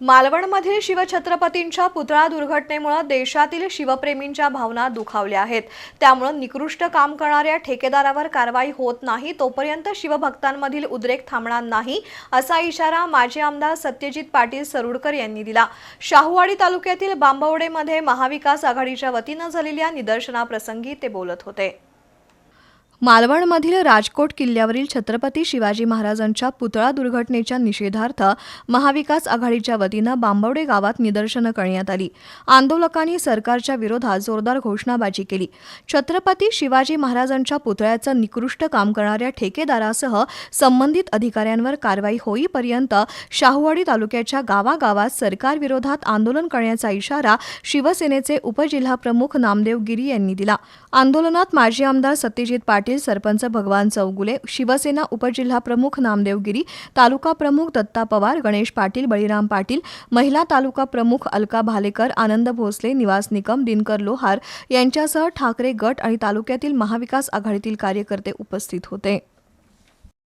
मालवणमधील शिवछत्रपतींच्या पुतळा दुर्घटनेमुळे देशातील शिवप्रेमींच्या भावना दुखावल्या आहेत. त्यामुळे निकृष्ट काम करणाऱ्या ठेकेदारावर कारवाई होत नाही तोपर्यंत शिवभक्तांमधील उद्रेक थांबणार नाही असा इशारा माजी आमदार सत्यजित पाटील सरुडकर यांनी दिला. शाहूवाडी तालुक्यातील बांबवडेमध्ये महाविकास आघाडीच्या वतीनं झालेल्या निदर्शनाप्रसंगी ते बोलत होते. मालवणमधील राजकोट किल्ल्यावरील छत्रपती शिवाजी महाराजांच्या पुतळा दुर्घटनेच्या निषेधार्थ महाविकास आघाडीच्या वतीनं बांबवडे गावात निदर्शनं करण्यात आली. आंदोलकांनी सरकारच्या विरोधात जोरदार घोषणाबाजी केली. छत्रपती शिवाजी महाराजांच्या पुतळ्याचं निकृष्ट काम करणाऱ्या ठेकेदारासह संबंधित अधिकाऱ्यांवर कारवाई होईपर्यंत शाहूवाडी तालुक्याच्या गावागावात सरकारविरोधात आंदोलन करण्याचा इशारा शिवसेनेचे उपजिल्हाप्रमुख नामदेव गिरी यांनी दिला. आंदोलनात माजी आमदार सत्यजित पाटील सरपंच भगवान चौगुले शिवसेना उपजिल्हाप्रमुख नामदेव गिरी तालुका प्रमुख दत्ता पवार गणेश पाटील बळीराम पाटील महिला तालुका प्रमुख अलका भालेकर आनंद भोसले निवास निकम दिनकर लोहार यांच्यासह ठाकरे गट आणि तालुक्यातील महाविकास आघाडीतील कार्यकर्ते उपस्थित होते.